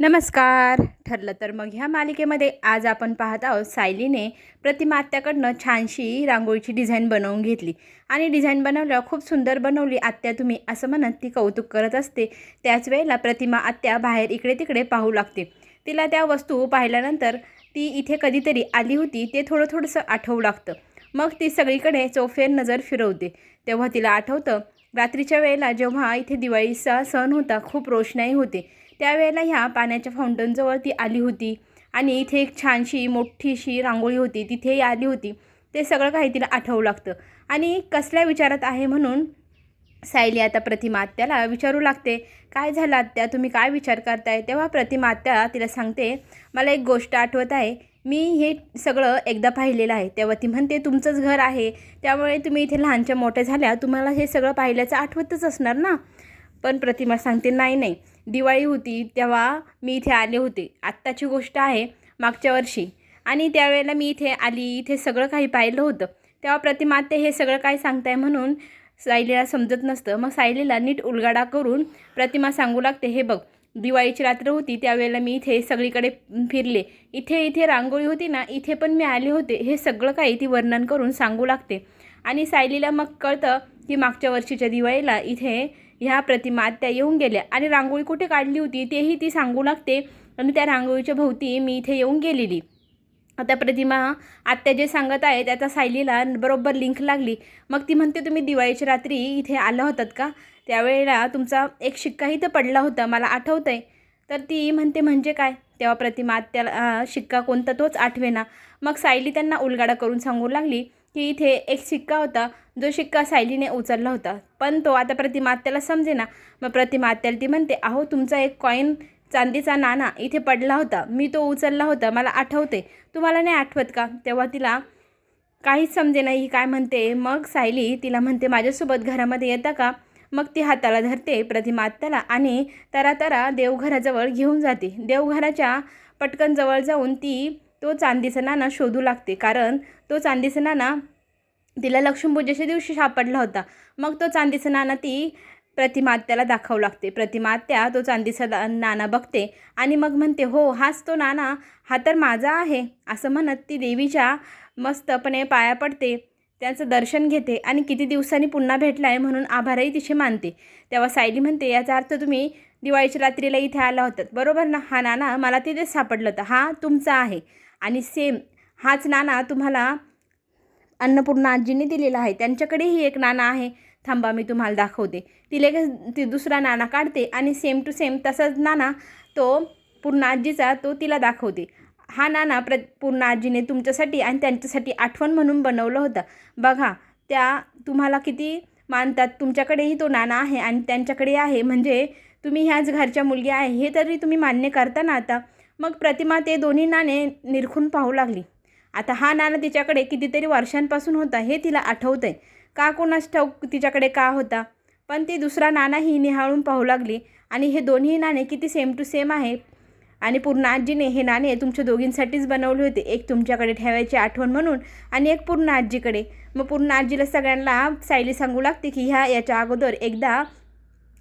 नमस्कार. ठरलं तर मग ह्या मालिकेमध्ये आज आपण पाहत आहोत सायलीने प्रतिमा आत्याकडनं छानशी रांगोळीची डिझाईन बनवून घेतली. आणि डिझाईन बनवल्यावर खूप सुंदर बनवली. आत्या तुम्ही असं म्हणत ती कौतुक करत असते. त्याच वेळेला प्रतिमा आत्या बाहेर इकडे तिकडे पाहू लागते. तिला त्या वस्तू पाहिल्यानंतर ती इथे कधीतरी आली होती ते थोडं थोडंसं आठवू लागतं. मग ती सगळीकडे चौफेर नजर फिरवते. तेव्हा तिला आठवतं रात्रीच्या वेळेला जेव्हा इथे दिवाळीचा सण होता खूप रोषणाई होते. त्यावेळेला ह्या पाण्याच्या फाउंटनजवळ ती आली होती. आणि इथे एक छानशी मोठीशी रांगोळी होती. तिथेही आली होती. ते सगळं काही तिला आठवू लागतं. आणि कसल्या विचारात आहे म्हणून? सायली आता प्रतिमा आत्याला विचारू लागते. काय झालं आत्या? तुम्ही काय विचार करताय? तेव्हा प्रतिमा आत्या तिला सांगते मला एक गोष्ट आठवत आहे. मी हे सगळं एकदा पाहिलेलं आहे. तेव्हा ती म्हणते तुमचंच घर आहे. त्यामुळे तुम्ही इथे लहानच्या मोठ्या झाल्या. तुम्हाला हे सगळं पाहिल्याचं आठवतच असणार ना? पण प्रतिमा सांगते नाही नाही. दिवाळी होती तेव्हा मी इथे आले होते. आत्ताची गोष्ट आहे मागच्या वर्षी. आणि त्यावेळेला मी इथे आली इथे सगळं काही पाहिलं होतं. तेव्हा प्रतिमा ते हे सगळं काय सांगताय म्हणून सायलीला समजत नसतं. मग सायलीला नीट उलगाडा करून प्रतिमा सांगू लागते हे बघ दिवाळीची रात्र होती त्यावेळेला मी इथे सगळीकडे फिरले. इथे इथे रांगोळी होती ना इथे पण मी आले होते. हे सगळं काही ती वर्णन करून सांगू लागते. आणि सायलीला मग कळतं की मागच्या वर्षीच्या दिवाळीला इथे ह्या प्रतिमा त्या येऊन गेल्या. आणि रांगोळी कुठे काढली होती तेही ती सांगू लागते. आणि त्या रांगोळीच्या भोवती मी इथे येऊन गेलेली. आता प्रतिमा आत्या जे सांगत आहे त्याचा सायलीला बरोबर लिंक लागली. मग ती म्हणते तुम्ही दिवाळीच्या रात्री इथे आला होतात का? त्यावेळेला तुमचा एक शिक्काही तर पडला होता मला आठवतं आहे तर ती म्हणते म्हणजे काय? तेव्हा प्रतिमा आत्याला शिक्का कोणता तोच आठवेना. मग सायली त्यांना उलगाडा करून सांगू लागली. की इथे एक शिक्का होता. जो शिक्का सायलीने उचलला होता. पण तो आता प्रतिमा आत्याला समजेना. मग प्रतिमा आत्याला ती म्हणते अहो तुमचा एक कॉईन चांदीचा नाना इथे पडला होता. मी तो उचलला होता. मला आठवते. तुम्हाला नाही आठवत का? तेव्हा तिला काहीच समजे नाही ही काय म्हणते? मग सायली तिला म्हणते माझ्यासोबत घरामध्ये येता का? मग ती हाताला धरते प्रतिमा आत्याला आणि तरातरा देवघराजवळ घेऊन जाते. देवघराच्या पटकन जवळ जाऊन ती तो चांदीचा नाणा शोधू लागते. कारण तो चांदीचा नाणा तिला लक्ष्मीपूजेच्या दिवशी सापडला होता. मग तो चांदीचा नाणा ती प्रतिमा आत्याला दाखवू लागते. प्रतिमा आत्या तो चांदीचा दा- नाणा बघते आणि मग म्हणते हो हाच तो नाणा. हा तर माझा आहे. असं म्हणत ती देवीच्या मस्तपणे पाया पडते. त्यांचं दर्शन घेते आणि किती दिवसांनी पुन्हा भेटला आहे म्हणून आभारही तिचे मानते. तेव्हा सायली म्हणते याचा अर्थ तुम्ही दिवाळीच्या रात्रीला इथे आला होतात. बरोबर ना? हा नाणा मला तिथेच सापडलं होतं. हा तुमचा आहे. आणि सेम हाच नाणा तुम्हाला अन्नपूर्णा आजीने दिलेला आहे. त्यांच्याकडेही एक नाणा आहे. थांबा मी तुम्हाला दाखवते. ती लगेच ती दुसरा नाणा काढते आणि सेम टू सेम तसाच नाणा तो पूर्ण आजीचा तो तिला दाखवते. हा नाणा प्र पूर्ण आजीने तुमच्यासाठी आणि त्यांच्यासाठी आठवण म्हणून बनवलं होतं. बघा त्या तुम्हाला किती मानतात. तुमच्याकडेही तो नाणा आहे आणि त्यांच्याकडे आहे. म्हणजे तुम्ही ह्याच घरच्या मुलगी आहे. हे तरी तुम्ही मान्य करता ना आता. मग प्रतिमा ते दोन्ही नाणे निरखून पाहू लागली. आता हा नाणा तिच्याकडे कितीतरी वर्षांपासून होता हे तिला आठवतं आहे का कोणास ठाऊक तिच्याकडे का होता? पण ती दुसरा नाणाही निहाळून पाहू लागली आणि हे दोन्ही नाणे किती सेम टू सेम आहे? आणि पूर्ण आजीने हे नाणे तुमच्या दोघींसाठीच बनवले होते एक तुमच्याकडे ठेवायची आठवण म्हणून आणि एक पूर्ण आजीकडे. मग पूर्ण आजीला सगळ्यांना सायली सांगू लागते की ह्या याच्या अगोदर एकदा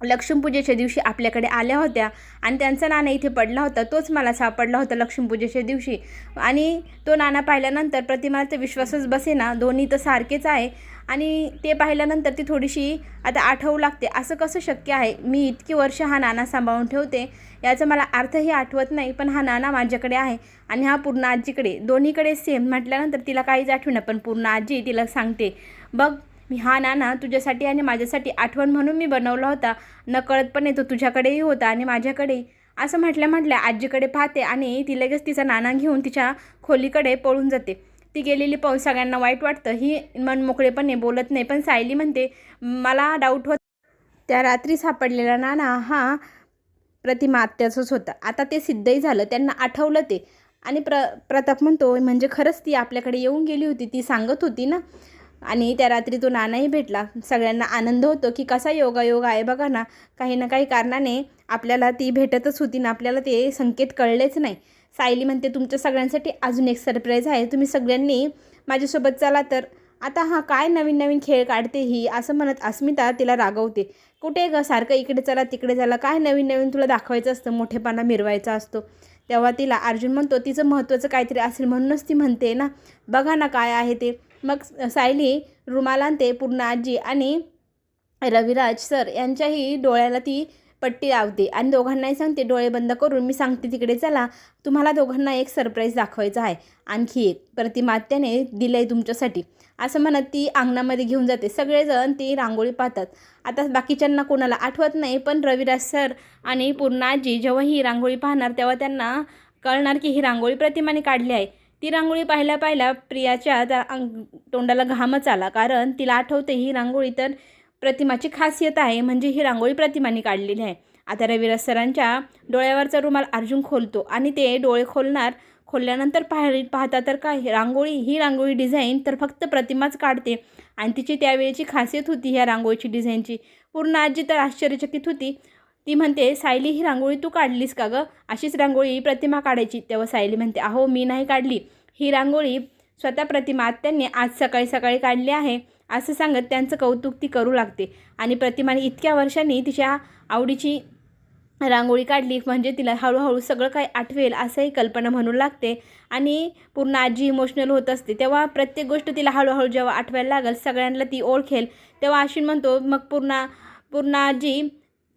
लक्ष्मीपूजेच्या दिवशी आपल्याकडे आल्या होत्या आणि त्यांचा नाणं इथे पडला होता. तोच मला सापडला होता लक्ष्मीपूजेच्या दिवशी. आणि तो नाणा पाहिल्यानंतर प्रतिमाला तर विश्वासच बसेना दोन्ही तर सारखेच आहे. आणि ते पाहिल्यानंतर ती थोडीशी आता आठवू लागते. असं कसं शक्य आहे? मी इतकी वर्ष हा नाणा सांभाळून ठेवते याचा मला अर्थही आठवत नाही पण हा नाणा माझ्याकडे आहे आणि हा पूर्ण आजीकडे. दोन्हीकडे सेम म्हटल्यानंतर तिला काहीच आठवणं पण पूर्ण आजी तिला सांगते बघ मी हा नाणा तुझ्यासाठी आणि माझ्यासाठी आठवण म्हणून मी बनवला होता. नकळतपणे तो तुझ्याकडेही होता आणि माझ्याकडेही. असं म्हटल्या म्हटल्या आजीकडे पाहते आणि ती लगेच तिचा नाणा घेऊन तिच्या खोलीकडे पळून जाते. ती गेलेली पाहून सगळ्यांना वाईट वाटतं. ही मनमोकळेपणे बोलत नाही पण सायली म्हणते मला डाऊट होत त्या रात्री सापडलेला नाणा हा प्रतिमा आत्याचंच होता. आता ते सिद्धही झालं त्यांना आठवलं ते. आणि प्र प्रताप म्हणतो म्हणजे खरंच ती आपल्याकडे येऊन गेली होती ती सांगत होती ना? आणि त्या रात्री तो नानाही भेटला. सगळ्यांना आनंद होतो की कसा योगायोग आहे बघा ना. काही ना काही कारणाने आपल्याला ती भेटतच होती ना. आपल्याला ते संकेत कळलेच नाही. सायली म्हणते तुमच्या सगळ्यांसाठी अजून एक सरप्राईज आहे. तुम्ही सगळ्यांनी माझ्यासोबत चला तर आता हा काय नवीन नवीन खेळ काढते ही? असं म्हणत अस्मिता तिला रागवते. कुठे ग? सारखं इकडे चला तिकडे चला. काय नवीन नवीन तुला दाखवायचं असतं? मोठेपणा मिरवायचा असतो. तेव्हा तिला अर्जुन म्हणतो तिचं महत्त्वाचं काहीतरी असेल म्हणूनच ती म्हणते ना. बघा ना काय आहे ते. मग सायली रुमाल आणते पूर्ण आजी आणि रविराज सर यांच्याही डोळ्याला ती पट्टी लावते आणि दोघांनाही सांगते डोळे बंद करून मी सांगते तिकडे चला. तुम्हाला दोघांना एक सरप्राईज दाखवायचा आहे. आणखी एक प्रतिमात्याने दिलं आहे तुमच्यासाठी. असं म्हणत ती अंगणामध्ये घेऊन जाते. सगळेजण ती रांगोळी पाहतात. आता बाकीच्यांना कोणाला आठवत नाही पण रविराज सर आणि पूर्ण आजी जेव्हा ही रांगोळी पाहणार तेव्हा त्यांना कळणार की ही रांगोळी प्रतिमाने काढली आहे. ती रांगोळी पाहिल्या पाहिल्या प्रियाच्या त्या अंग तोंडाला घामच आला. कारण तिला आठवते ही रांगोळी तर प्रतिमाची खासियत आहे. म्हणजे ही रांगोळी प्रतिमाने काढलेली आहे. आता रविराज सरांच्या डोळ्यावरचा रुमाल अर्जुन खोलतो आणि ते डोळे खोलणार खोलल्यानंतर पाह पाहता तर काय रांगोळी ही रांगोळी डिझाईन तर फक्त प्रतिमाच काढते. आणि तिची त्यावेळेची खासियत होती ह्या रांगोळीची डिझाईनची. पूर्ण आजी तर आश्चर्यचकित होती. ती म्हणते सायली ही रांगोळी तू काढलीस का गं? अशीच रांगोळी प्रतिमा काढायची. तेव्हा सायली म्हणते अहो मी नाही काढली. ही रांगोळी स्वतः प्रतिमा आत्यांनी आज सकाळी सकाळी काढली आहे. असं सांगत त्यांचं कौतुक ती करू लागते. आणि प्रतिमाने इतक्या वर्षांनी तिच्या आवडीची रांगोळी काढली म्हणजे तिला हळूहळू सगळं काही आठवेल असंही कल्पना म्हणू लागते. आणि पूर्ण आजी इमोशनल होत असते. तेव्हा प्रत्येक गोष्ट तिला हळूहळू जेव्हा आठवायला लागेल सगळ्यांना ती ओळखेल. तेव्हा अशी म्हणतो मग पूर्ण पूर्ण आजी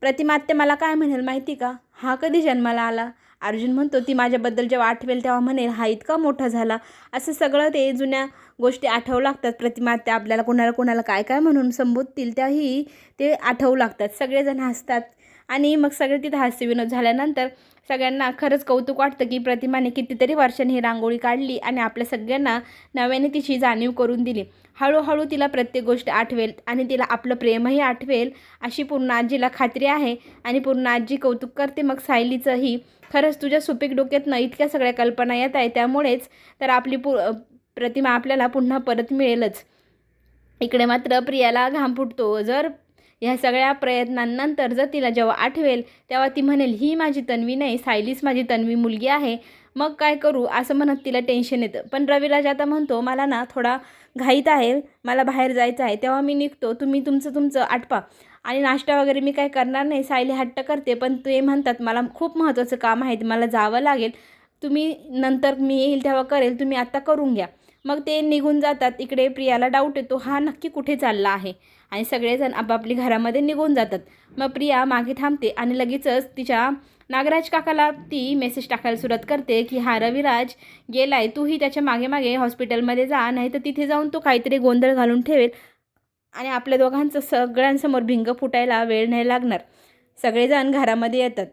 प्रतिमात्य मला काय म्हणेल माहिती का? हा कधी जन्माला आला? अर्जुन म्हणतो ती माझ्याबद्दल जेव्हा आठवेल तेव्हा म्हणेल हा इतका मोठा झाला. असं सगळं ते जुन्या गोष्टी आठवू लागतात. प्रतिमात्या आपल्याला कोणाला कोणाला काय काय म्हणून संबोधतील त्याही ते आठवू लागतात. सगळेजण हसतात. आणि मग सगळे तिथं हास्यविनोद झाल्यानंतर सगळ्यांना खरंच कौतुक वाटतं की प्रतिमाने कितीतरी वर्षांनी ही रांगोळी काढली आणि आपल्या सगळ्यांना नव्याने तिची जाणीव करून दिली. हळूहळू तिला प्रत्येक गोष्ट आठवेल आणि तिला आपलं प्रेमही आठवेल अशी पूर्ण आजीला खात्री आहे. आणि पूर्ण आजी कौतुक करते मग सायलीचंही. खरंच तुझ्या सुपीक डोक्यातनं इतक्या सगळ्या कल्पना येत आहे त्यामुळेच तर आपली पु प्रतिमा आपल्याला पुन्हा परत मिळेलच. इकडे मात्र प्रियाला घाम फुटतो. जर ह्या सगळ्या प्रयत्नांनंतर जर तिला जेव्हा आठवेल तेव्हा ती म्हणेल ही माझी तन्वी नाही सायलीच माझी तन्वी मुलगी आहे. मग काय करू? असं म्हणत तिला टेन्शन येतं. पण रविराज आता म्हणतो मला ना थोडा घाईत आहे. मला बाहेर जायचं आहे. तेव्हा मी निघतो. तुम्ही तुमचं तुमचं आटपा. आणि नाश्ता वगैरे मी काय करणार नाही. सायली हट्ट करते. पण ते म्हणतात मला खूप महत्त्वाचं काम आहे. मला जावं लागेल. तुम्ही नंतर मी येईल तेव्हा करेल. तुम्ही आत्ता करून घ्या. मग ते निघून जातात. इकडे प्रियाला डाऊट येतो. हा नक्की कुठे चालला आहे? आणि सगळेजण आपापली घरामध्ये निघून जातात. मग प्रिया मागे थांबते आणि लगेचच तिच्या नागराज काकाला ती मेसेज टाकायला सुरुवात करते की हा रविराज गेलाय तूही त्याच्यामागे मागे हॉस्पिटलमध्ये जा नाही तर तिथे जाऊन तो काहीतरी गोंधळ घालून ठेवेल आणि आपल्या दोघांचं सगळ्यांसमोर भिंग फुटायला वेळ नाही लागणार. सगळेजण घरामध्ये येतात.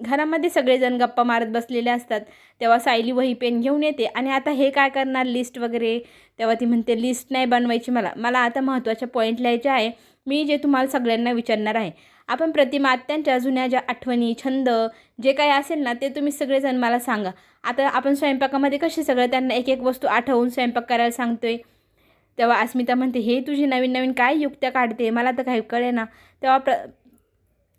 घरामध्ये सगळेजण गप्पा मारत बसलेले असतात. तेव्हा सायली वही पेन घेऊन येते आणि आता हे काय करणार लिस्ट वगैरे? तेव्हा ती म्हणते लिस्ट नाही बनवायची मला. मला आता महत्त्वाच्या पॉईंट लिहायचे आहे. मी जे तुम्हाला सगळ्यांना विचारणार आहे आपण प्रतिमात्यांच्या जुन्या ज्या आठवणी छंद जे काही असेल ना ते तुम्ही सगळेजण मला सांगा. आता आपण स्वयंपाकामध्ये कसे सगळं त्यांना एक एक वस्तू आठवून स्वयंपाक करायला सांगतोय. तेव्हा अस्मिता म्हणते हे तुझी नवीन नवीन काय युक्त्या काढते? मला तर काही कळे ना तेव्हा प्र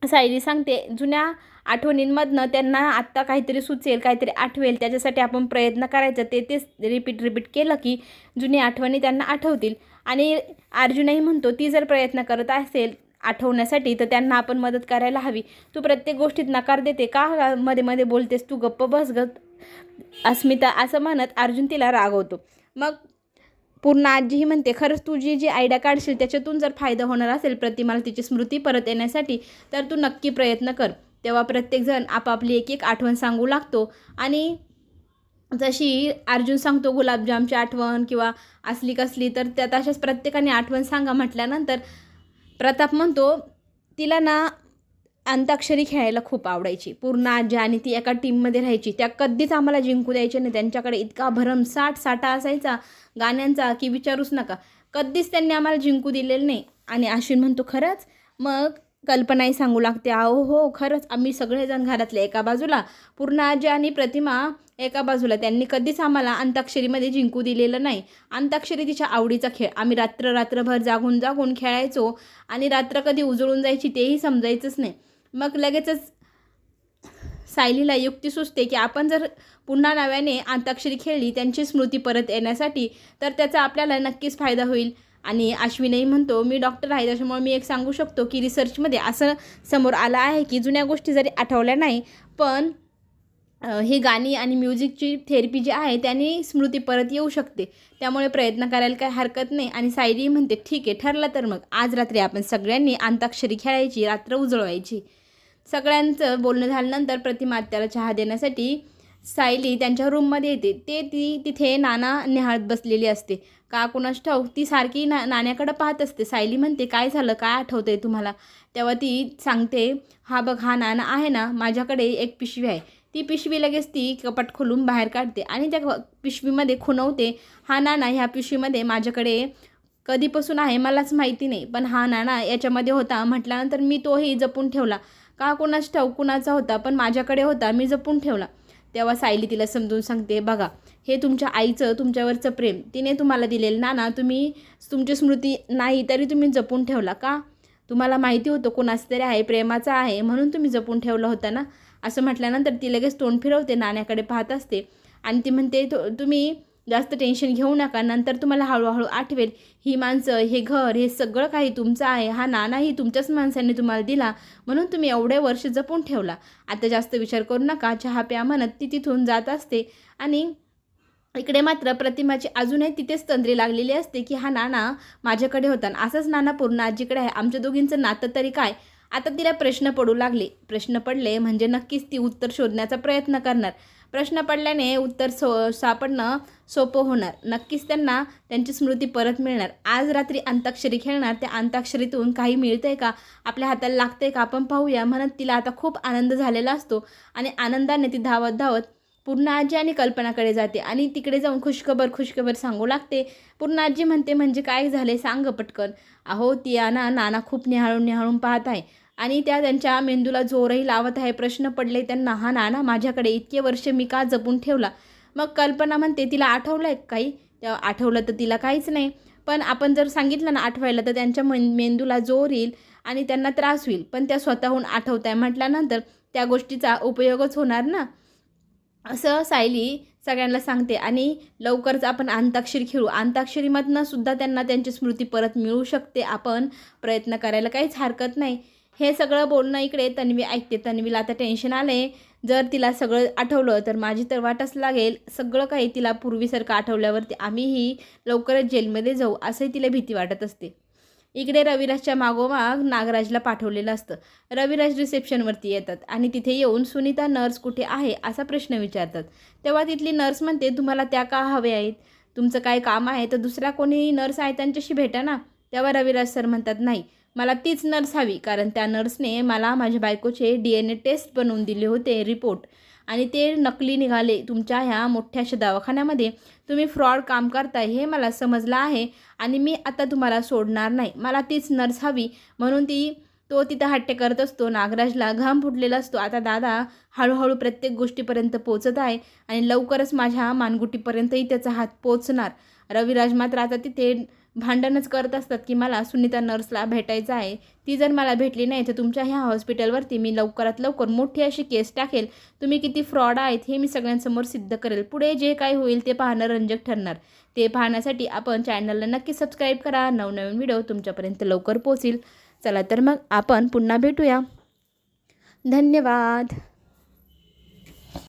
सायली सांगते जुन्या आठवणींमधनं त्यांना आत्ता काहीतरी सुचेल काहीतरी आठवेल. त्याच्यासाठी आपण प्रयत्न करायचा. ते तेच रिपीट रिपीट केलं की जुनी आठवणी त्यांना आठवतील. आणि अर्जुनही म्हणतो ती जर प्रयत्न करत असेल आठवण्यासाठी तर त्यांना आपण मदत करायला हवी. तू प्रत्येक गोष्टीत नकार देते का? मध्ये मध्ये बोलतेस तू गप्प बस ग अस्मिता असं म्हणत अर्जुन तिला रागवतो. मग पूर्ण आजीही म्हणते खरंच तू जी जी आयडिया काढशील त्याच्यातून जर फायदा होणार असेल प्रतिमाला तिची स्मृती परत येण्यासाठी तर तू नक्की प्रयत्न कर. तेव्हा प्रत्येकजण आपापली एक एक आठवण सांगू लागतो. आणि जशी अर्जुन सांगतो गुलाबजामची आठवण किंवा असली कसली तर त्या तशाच प्रत्येकाने आठवण सांगा म्हटल्यानंतर प्रताप म्हणतो तिला ना अंताक्षरी खेळायला खूप आवडायची. पूर्ण आजी आणि ती एका टीममध्ये राहायची. त्या कधीच आम्हाला जिंकू द्यायचे नाही. त्यांच्याकडे इतका भरमसाठ साठा असायचा गाण्यांचा की विचारूच नका. कधीच त्यांनी आम्हाला जिंकू दिलेलं नाही. आणि अश्विन म्हणतो खरंच? मग कल्पनाही सांगू लागते. अहो हो खरंच आम्ही सगळेजण घरातले एका बाजूला. पूर्ण आजी आणि प्रतिमा एका बाजूला. त्यांनी कधीच आम्हाला अंताक्षरीमध्ये जिंकू दिलेलं नाही. अंताक्षरी तिच्या आवडीचा खेळ. आम्ही रात्र रात्रभर जागून जागून खेळायचो आणि रात्र कधी उजळून जायची तेही समजायचंच नाही. मग लगेचच सायलीला युक्ती सुचते की आपण जर पुन्हा नव्याने अंताक्षरी खेळली त्यांची स्मृती परत येण्यासाठी तर त्याचा आपल्याला नक्कीच फायदा होईल. आणि अश्विनही म्हणतो मी डॉक्टर आहे त्याच्यामुळे मी एक सांगू शकतो की रिसर्चमध्ये असं समोर आलं आहे की जुन्या गोष्टी जरी आठवल्या नाही पण ही गाणी आणि म्युझिकची थेरपी जी आहे त्याने स्मृती परत येऊ शकते. त्यामुळे प्रयत्न करायला काही हरकत नाही. आणि सायरी म्हणते ठीक आहे ठरलं तर मग. आज रात्री आपण सगळ्यांनी अंताक्षरी खेळायची रात्र उजळवायची. सगळ्यांचं बोलणं झाल्यानंतर प्रतिमा त्याला चहा देण्यासाठी सायली त्यांच्या रूममध्ये येते. ते ती तिथे नाना निहाळत बसलेली असते. का कुणास ठाऊक ती सारखी ना नाण्याकडं पाहत असते. सायली म्हणते काय झालं? काय आठवतंय तुम्हाला? तेव्हा ती सांगते हा बघ हा नाना आहे ना माझ्याकडे एक पिशवी आहे. ती पिशवी लगेच ती कपाट खोलून बाहेर काढते आणि त्या पिशवीमध्ये खुणवते हा नाणा ह्या पिशवीमध्ये माझ्याकडे कधीपासून आहे मलाच माहिती नाही पण हा नाणा याच्यामध्ये होता. म्हटल्यानंतर मी तोही जपून ठेवला. का कुणास ठाऊक कुणाचा होता पण माझ्याकडे होता मी जपून ठेवला. तेव्हा सायली तिला समजून सांगते बघा हे तुमच्या आईचं तुमच्यावरचं प्रेम. तिने तुम्हाला दिलेलं नाना तुम्ही तुमची स्मृती नाही तरी तुम्ही जपून ठेवला का? तुम्हाला माहिती होतं कोणाचं तरी आहे प्रेमाचा आहे म्हणून तुम्ही जपून ठेवलं होतं ना? असं म्हटल्यानंतर ती लगेच तोंड फिरवते नाण्याकडे पाहत असते. आणि ती म्हणते "तो- तुम्ही जास्त टेन्शन घेऊ नका नंतर तुम्हाला हळूहळू आठवेल ही माणसं हे घर हे सगळं काही तुमचं आहे हा नानाही तुमच्याच माणसांनी तुम्हाला दिला म्हणून तुम्ही एवढे वर्ष जपून ठेवला. आता जास्त विचार करू नका चहा प्या म्हणत ती तिथून जात असते आणि इकडे मात्र प्रतिमाची अजूनही तिथेच तंद्री लागलेली असते की हा नाना माझ्याकडे होता असाच नाना पूर्ण आजीकडे आहे. आमच्या दोघींचं नातं तरी काय? आता तिला प्रश्न पडू लागले. प्रश्न पडले म्हणजे नक्कीच ती उत्तर शोधण्याचा प्रयत्न करणार. प्रश्न पडल्याने उत्तर सो सापडणं सोपं होणार. नक्कीच त्यांना त्यांची स्मृती परत मिळणार. आज रात्री अंताक्षरी खेळणार त्या अंताक्षरीतून काही मिळतंय का? आपल्या हाताला लागतंय का? आपण पाहूया. म्हणत तिला आता खूप आनंद झालेला असतो आणि आनंदाने ती धावत धावत पूर्ण आजी आणि कल्पनाकडे जाते आणि तिकडे जाऊन खुशखबर खुशखबर सांगू लागते. पूर्ण आजी म्हणते म्हणजे काय झाले सांग पटकन. अहो ती आना नाना खूप निहाळून निहाळून पाहत आहे. आणि त्या त्यांच्या मेंदूला जोरही लावत आहे. प्रश्न पडले त्यांना हा नाना माझ्याकडे इतके वर्ष मी का जपून ठेवला? मग कल्पना म्हणते तिला आठवलं आहे काही? आठवलं तर तिला काहीच नाही. पण आपण जर सांगितलं ना आठवायला तर त्यांच्या में मेंदूला जोर येईल आणि त्यांना त्रास होईल. पण त्या स्वतःहून आठवत आहे म्हटल्यानंतर त्या गोष्टीचा उपयोगच होणार ना? असं सायली सगळ्यांना सांगते. आणि लवकरच आपण अंताक्षरी खेळू. अंताक्षरीमधनं सुद्धा त्यांना त्यांची स्मृती परत मिळू शकते. आपण प्रयत्न करायला काहीच हरकत नाही. हे सगळं बोलणं इकडे तन्वी ऐकते. तन्वीला आता टेन्शन आले जर तिला सगळं आठवलं तर माझी तर वाटच लागेल. सगळं काही तिला पूर्वीसारखं आठवल्यावरती आम्हीही लवकरच जेलमध्ये जाऊ असंही तिला भीती वाटत असते. इकडे रविराजच्या मागोमाग नागराजला पाठवलेलं असतं. रविराज रिसेप्शनवरती येतात आणि तिथे येऊन सुनीता नर्स कुठे आहे असा प्रश्न विचारतात. तेव्हा तिथली नर्स म्हणते तुम्हाला त्या का हवे आहेत? तुमचं काय काम आहे? तर दुसरा कोणी नर्स आहे त्यांच्याशी भेटा ना. तेव्हा रविराज सर म्हणतात नाही मला तीच नर्स हवी कारण त्या नर्सने मला माझ्या बायकोचे डी एन ए टेस्ट बनवून दिले होते रिपोर्ट आणि ते नकली निघाले तुमच्या ह्या मोठ्याशा दवाखान्यामध्ये. तुम्ही फ्रॉड काम करताय हे मला समजलं आहे आणि मी आता तुम्हाला सोडणार नाही. मला तीच नर्स हवी म्हणून ती तो तिथं हट्टे करत असतो नागराजला घाम फुटलेला असतो. आता दादा हळूहळू प्रत्येक गोष्टीपर्यंत पोचत आहे आणि लवकरच माझ्या मानगुटीपर्यंतही त्याचा हात पोचणार रविराज मात्र आता तिथे भांडणच करत असतात की मला सुनीता नर्सला भेटायचं आहे. ती जर मला भेटली नाही तर तुमच्या ह्या हॉस्पिटलवरती मी लवकरात लवकर मोठी अशी केस टाकेल. तुम्ही किती फ्रॉड आहेत हे मी सगळ्यांसमोर सिद्ध करेल. पुढे जे काही होईल ते पाहणं रंजक ठरणार. ते पाहण्यासाठी आपण चॅनलला नक्की सबस्क्राईब करा. नवनवीन व्हिडिओ तुमच्यापर्यंत लवकर पोहोचेल चला तर मग आपण पुन्हा भेटूया. धन्यवाद.